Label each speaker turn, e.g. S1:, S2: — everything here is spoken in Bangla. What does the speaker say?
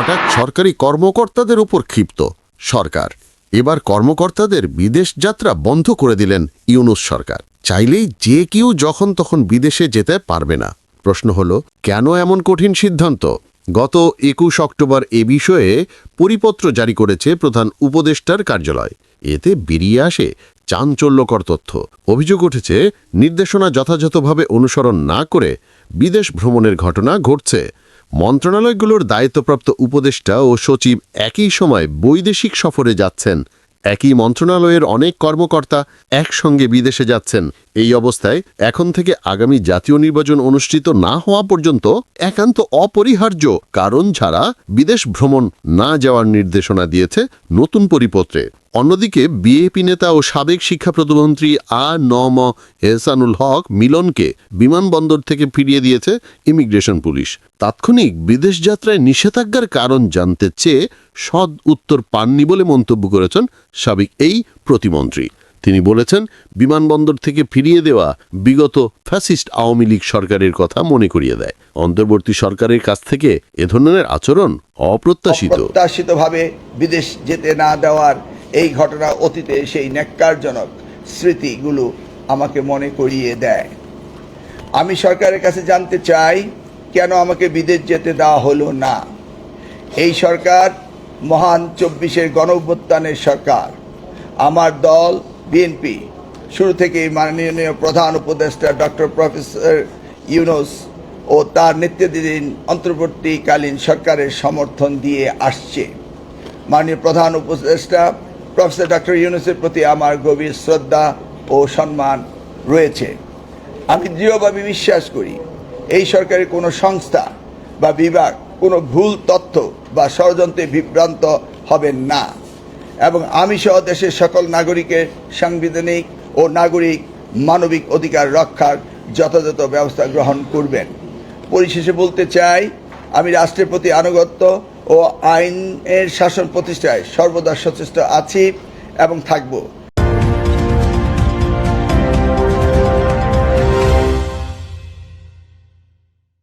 S1: হঠাৎ সরকারি কর্মকর্তাদের উপর ক্ষিপ্ত সরকার। এবার কর্মকর্তাদের বিদেশ যাত্রা বন্ধ করে দিলেন ইউনুস সরকার। চাইলেই যে কেউ যখন তখন বিদেশে যেতে পারবে না। প্রশ্ন হলো, কেন এমন কঠিন সিদ্ধান্ত? গত একুশ অক্টোবর এ বিষয়ে পরিপত্র জারি করেছে প্রধান উপদেষ্টার কার্যালয়। এতে বেরিয়ে আসে চাঞ্চল্যকর তথ্য। অভিযোগ উঠেছে, নির্দেশনা যথাযথভাবে অনুসরণ না করে বিদেশ ভ্রমণের ঘটনা ঘটছে। মন্ত্রণালয়গুলোর দায়িত্বপ্রাপ্ত উপদেষ্টা ও সচিব একই সময় বৈদেশিক সফরে যাচ্ছেন। একই মন্ত্রণালয়ের অনেক কর্মকর্তা একসঙ্গে বিদেশে যাচ্ছেন। এই অবস্থায় এখন থেকে আগামী জাতীয় নির্বাচন অনুষ্ঠিত না হওয়া পর্যন্ত একান্ত অপরিহার্য কারণ ছাড়া বিদেশ ভ্রমণ না যাওয়ার নির্দেশনা দিয়েছে নতুন পরিপত্রে। অন্যদিকে বিএপি নেতা ও সাবেক শিক্ষা প্রতিমন্ত্রী আ নম এহসানুল হক মিলনকে বিমানবন্দর থেকে ফিরিয়ে দিয়েছে ইমিগ্রেশন পুলিশ। তাৎক্ষণিক বিদেশ যাত্রায় নিষেধাজ্ঞার কারণ জানতে চেয়ে সদ উত্তর পাননি বলে মন্তব্য করেছেন সাবেক এই প্রতিমন্ত্রী। তিনি বলেছেন, বিমানবন্দর থেকে ফিরিয়ে দেওয়া বিগত ফ্যাসিস্ট আওয়ামী লীগ সরকারের কথা মনে করিয়ে দেয়। অন্তর্বর্তী সরকারের কাছ থেকে এ ধরনের আচরণ অপ্রত্যাশিত।
S2: অপ্রত্যাশিতভাবে বিদেশ যেতে না দেওয়ার এই ঘটনা অতীতে সেই ন্যাক্কারজনক স্মৃতিগুলো আমাকে মনে করিয়ে দেয়। আমি সরকারের কাছে জানতে চাই, কেন আমাকে বিদেশ যেতে দেওয়া হলো না? এই সরকার মহান চব্বিশের গণঅভ্যুত্থানের সরকার। আমার দল, বিএনপি। শুরু থেকেই মাননীয় প্রধান উপদেষ্টা ডক্টর প্রফেসর ইউনুস ও তার নেতৃত্বাধীন অন্তর্বর্তীকালীন সরকারের সমর্থন দিয়ে আসছে। মাননীয় প্রধান উপদেষ্টা প্রফেসর ডক্টর ইউনুসের প্রতি আমার গভীর শ্রদ্ধা ও সম্মান রয়েছে। আমি দৃঢ়ভাবে বিশ্বাস করি, এই সরকারের কোনো সংস্থা বা বিভাগ কোনো ভুল তথ্য বা ষড়যন্ত্রে বিভ্রান্ত হবেন না। এবং আমি সহ দেশের সকল নাগরিকের সাংবিধানিক ও নাগরিক মানবিক অধিকার রক্ষার যথাযথ ব্যবস্থা গ্রহণ করবেন। পরিশেষে বলতে চাই, আমি রাষ্ট্রের প্রতি আনুগত্য ও আইনের শাসন প্রতিষ্ঠায় সর্বদা সচেষ্ট আছি এবং থাকব।